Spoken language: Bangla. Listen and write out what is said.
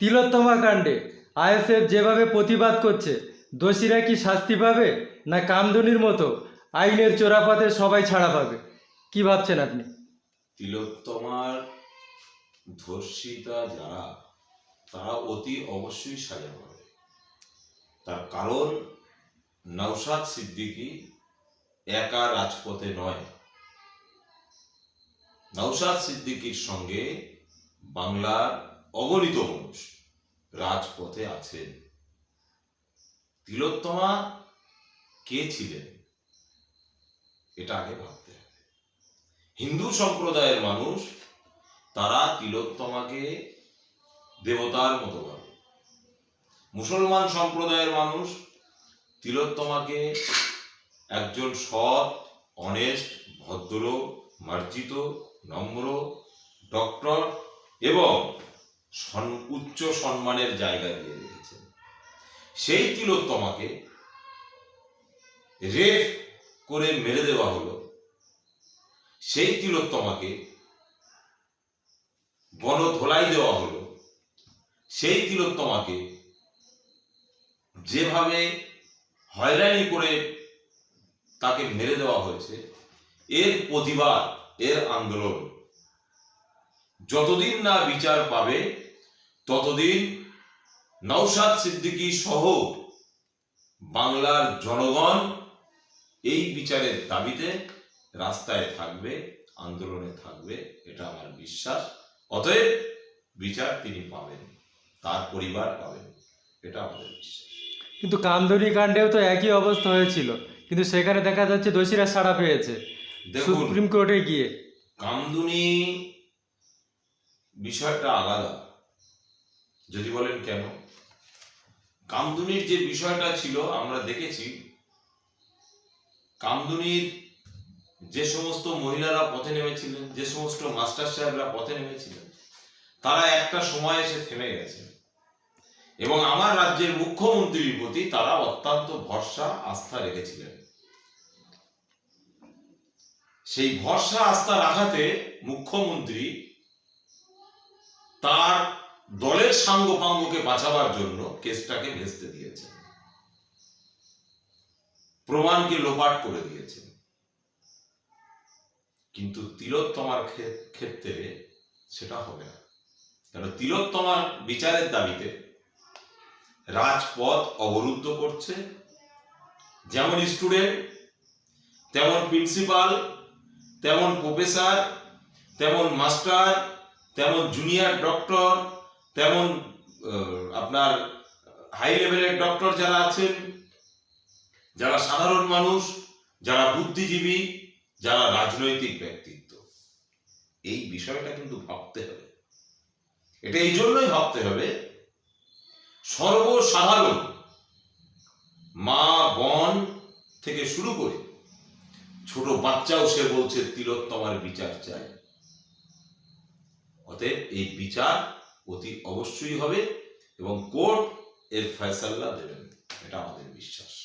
তিলোত্তমা কাণ্ডে আইএসএফ যেভাবে প্রতিবাদ করছে, দোষীরা কি শাস্তি পাবে? না কামদুনির মতো আইনের চোরাপাতে সবাই ছাড়া পাবে? কি ভাবছেন আপনি? তিলোত্তমার ধর্ষিতা যারা, তারা অতি অবশ্যই সাজা পাবে। তার কারণ নওশাদ সিদ্দিকী একা রাজপথে নয়। নওশাদ সিদ্দিকীর সঙ্গে বাংলার অগণিত মানুষ রাজপথে আছেন। তিলোত্তমা কে ছিলেন? এটা আগে ভাবতে হবে। হিন্দু সম্প্রদায়ের মানুষ, তারা তিলোত্তমাকে দেবতার মতো ভাবে। মুসলমান সম্প্রদায়ের মানুষ, তিলোত্তমাকে একজন সৎ অনেস্ট ভদ্র মার্জিত, নম্র ডক্টর এবং উচ্চ সম্মানের জায়গা দিয়ে রেখেছেন সেই তিলোত্তমাকে রেপ করে মেরে দেওয়া হলো। সেই তিলোত্তমাকে গণধোলাই দেওয়া হলো। সেই তিলোত্তমাকে যেভাবে হয়রানি করে তাকে মেরে দেওয়া হয়েছে, এর প্রতিবাদ, এর আন্দোলন যতদিন না বিচার পাবে ততদিন নওশাদ সিদ্দিকী সহ বাংলার জনগণ এই বিচারের দাবিতে রাস্তায় থাকবে আন্দোলনে থাকবে এটা আমার বিশ্বাস। অতএব বিচার তিনি পাবেন তার পরিবার পাবেন এটা আমাদের বিশ্বাস। কিন্তু কামদুনি কাণ্ডেও তো একই অবস্থা হয়েছিল কিন্তু সেখানে দেখা যাচ্ছে দোষীরা ছাড়া পেয়েছে দেখুন সুপ্রিম কোর্টে গিয়ে। কামদুনি বিষয়টা আলাদা। যদি বলেন কেন? কামদুনির যে বিষয়টা ছিল, আমরা দেখেছি, কামদুনির যে সমস্ত মহিলারা পথে নেমেছিলেন, যে সমস্ত মাস্টার সাহেবরা পথে নেমেছিলেন, তারা একটা সময় এসে থেমে গেছে। এবং আমার রাজ্যের মুখ্যমন্ত্রীর প্রতি তারা অত্যন্ত ভরসা, আস্থা রেখেছিলেন। সেই ভরসা, আস্থা রাখাতে মুখ্যমন্ত্রী তার দলের সাঙ্গপাঙ্গকে বাঁচাবার জন্য কেসটাকে ভেস্তে দিয়েছেন প্রমাণকে লোপাট করে দিয়েছেন কিন্তু তিলোত্তমার ক্ষেত্রে সেটা হবে না। কেন? তিলোত্তমার বিচারের দাবিতে রাজপথ অবরুদ্ধ করছে। যেমন স্টুডেন্ট, তেমন প্রিন্সিপাল, তেমন প্রফেসর, তেমন মাস্টার তেমন জুনিয়র ডক্টর তেমন আপনার হাই লেভেলের ডক্টর যারা আছেন, যারা সাধারণ মানুষ, যারা বুদ্ধিজীবী, যারা রাজনৈতিক ব্যক্তিত্ব। এই বিষয়টা কিন্তু ভাবতে হবে। এটা এই জন্যই ভাবতে হবে, সর্বসাধারণ মা, বোন থেকে শুরু করে ছোট বাচ্চাও সে বলছে, তিলোত্তমার বিচার চাই। অতএব এই বিচার অতি অবশ্যই হবে এবং কোর্ট এর ফয়সাল্লা দেবেন। এটা আমাদের বিশ্বাস।